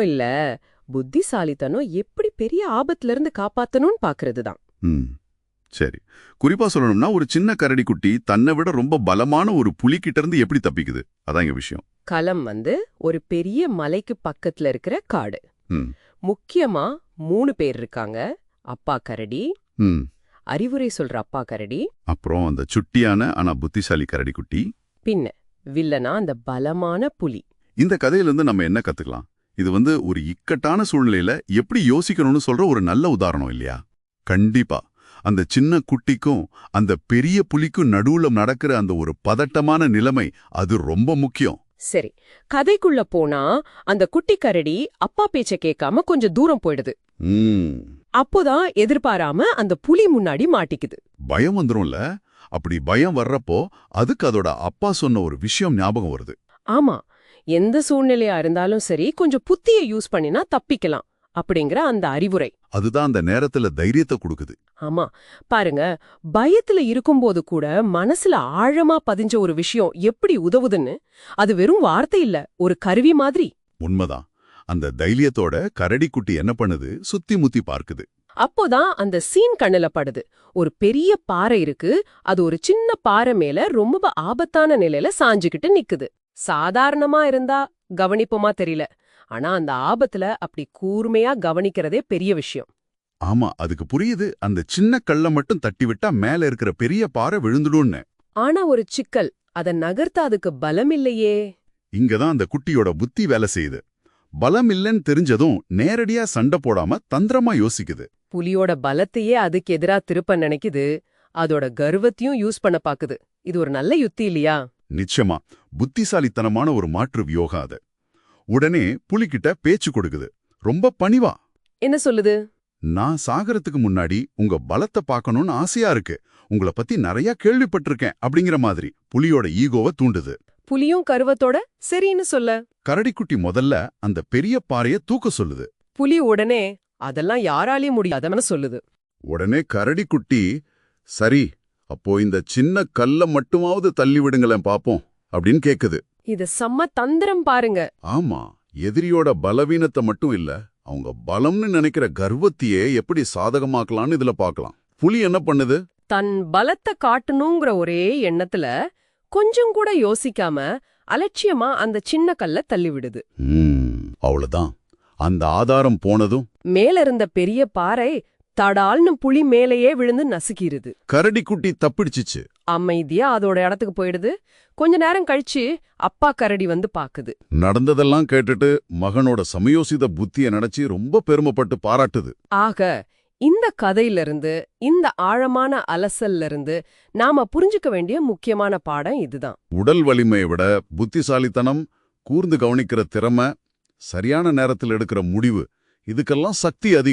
இல்ல. புத்திசாலித்தனம் எப்படி பெரிய ஆபத்துல இருந்து காப்பாத்தணும்னு பாக்குறது தான் சரி. குறிப்பா சொல்லணும்னா ஒரு சின்ன கரடி குட்டி தன்னை விட ரொம்ப பலமான ஒரு புலிகிட்ட இருந்து எப்படி தப்பிக்குது? அதான் இங்க விஷயம். களம் வந்து ஒரு பெரிய மலைக்கு பக்கத்துல இருக்கிற காடு. முக்கியமா மூணு பேர் இருக்காங்க. அப்பா கரடி. அறிவுரை சொல்ற அப்பா கரடி. அப்புறம் அந்த சுட்டியான ஆனா புத்திசாலி கரடி குட்டி. பின்ன வில்லனா அந்த பலமான புலி. இந்த கதையிலிருந்து நம்ம என்ன கத்துக்கலாம்? இது வந்து ஒரு இக்கட்டான சூழ்நிலையில எப்படி யோசிக்கணும்னு சொல்ற ஒரு நல்ல உதாரணம் இல்லையா? கண்டிப்பா. அந்த சின்ன குட்டிக்கும் அந்த பெரிய புலிக்கும் நடுவுல நடக்கிற அந்த ஒரு பதட்டமான நிலைமை அது ரொம்ப முக்கியம். சரி. கதைக்குள்ள போனா அந்த குட்டி கரடி அப்பா பேச்ச கேட்காம கொஞ்சம் தூரம் போயிடுது. அப்போதான் எதிர்பாராம அந்த புலி முன்னாடி மாட்டிக்குது. பயம் வந்துரும்ல? அப்படி பயம் வர்றப்போ அதுக்கு அதோட அப்பா சொன்ன ஒரு விஷயம் ஞாபகம் வருது. ஆமா. எந்த சூழ்நிலையா இருந்தாலும் சரி கொஞ்சம் புத்திய யூஸ் பண்ணினா தப்பிக்கலாம் அப்படிங்கிற அந்த அறிவுரை. அதுதான் அந்த நேரத்துல தைரியத்தை கொடுக்குது. ஆமா. பாருங்க பயத்துல இருக்கும்போது கூட மனசுல ஆழமா பதிஞ்ச ஒரு விஷயம் எப்படி உதவுதுன்னு அது வெறும் வார்த்தை இல்ல ஒரு கருவி மாதிரி. உண்மைதான். அந்த தைரியத்தோட கரடி குட்டி என்ன பண்ணுது? சுத்தி முத்தி பார்க்குது. அப்போதான் அந்த சீன் கண்ணுல படுது ஒரு பெரிய பாறை இருக்கு. அது ஒரு சின்ன பாறை மேல ரொம்ப ஆபத்தான நிலையில சாஞ்சுகிட்டு நிக்குது. சாதாரணமா இருந்தா கவனிப்போமா தெரியல. ஆனா அந்த ஆபத்துல அப்படி கூர்மையா கவனிக்கிறதே பெரிய விஷயம். ஆமா அதுக்கு புரியுது. அந்த சின்ன கல்ல மட்டும் தட்டி விட்டா மேல இருக்கிற பெரிய பாறை விழுந்துடும்னு. ஆனா ஒரு சிக்கல். அத நகர்த்த அதுக்கு பலம் இல்லையே. இங்கதான் அந்த குட்டியோட புத்தி வேலை செய்யுது. பலம் இல்லைன்னு தெரிஞ்சதும் நேரடியா சண்டை போடாம தந்திரமா யோசிக்குது. புலியோட பலத்தையே அதுக்கு எதிரா திருப்ப நினைக்குது. அதோட கர்வத்தையும் யூஸ் பண்ண பாக்குது. இது ஒரு நல்ல யுத்தி இல்லையா? நிச்சயமா. புத்திசாலித்தனமான ஒரு மாற்று வியோகா அது. உடனே புலிகிட்ட பேச்சு கொடுக்குது. ரொம்ப பணிவா? என்ன சொல்லுது? நான் சாகறதுக்கு முன்னாடி உங்க பலத்தை பார்க்கணும்னு ஆசையா இருக்கு. உங்களை பத்தி நிறைய கேள்விப்பட்டிருக்கேன் அப்படிங்கிற மாதிரி புலியோட ஈகோவை தூண்டுது. புலியும் கருவத்தோட சரின்னு சொல்ல. கரடிக்குட்டி முதல்ல அந்த பெரிய பாறைய தூக்க சொல்லுது. புலி உடனே அதெல்லாம் யாராலையும் முடியாதவன சொல்லுது. உடனே கரடிக்குட்டி சரி அப்போ இந்த சின்ன கல்ல மட்டுமாவது தள்ளி விடுங்களேன் பாப்போம் அப்படின்னு கேக்குது. இது செம்ம தந்திரம் பாருங்க. ஆமா எதிரியோட பலவீனத்தை மட்டும் இல்ல அவங்க பலம்னு நினைக்கிற கர்வத்தையே எப்படி சாதகமாக்கலாம்னு இதுல பார்க்கலாம் புலி என்ன பண்ணுது? தன் பலத்தை காட்டணுங்கிற ஒரே எண்ணத்துல கொஞ்சம் கூட யோசிக்காம அலட்சியமா அந்த சின்ன கல்ல தள்ளி விடுது ம், அவ்வளவுதான். அந்த ஆதாரம் போனதும்? மேல இருந்த பெரிய பாறை தடால்னு புலி மேலேயே விழுந்து நசுக்கிருது. கரடிக்குட்டி தப்பிடிச்சிச்சு. அமைதியா அதோட இடத்துக்கு போயிடுது. கொஞ்ச நேரம் கழிச்சு அப்பா கரடி வந்து பாக்குது. நடந்ததெல்லாம் கேட்டுட்டு மகனோட சமயோசித புத்திய நினைச்சு ரொம்ப பெருமைப்பட்டு பாராட்டுது. ஆக இந்த கதையிலிருந்து இந்த ஆழமான அலசல்ல இருந்து நாம புரிஞ்சுக்க வேண்டிய முக்கியமான பாடம் இதுதான். உடல் வலிமையை விட புத்திசாலித்தனம் கூர்ந்து கவனிக்கிற திறமை சரியான நேரத்தில் எடுக்கிற முடிவு இதுக்கெல்லாம் சக்தி அதிகம்.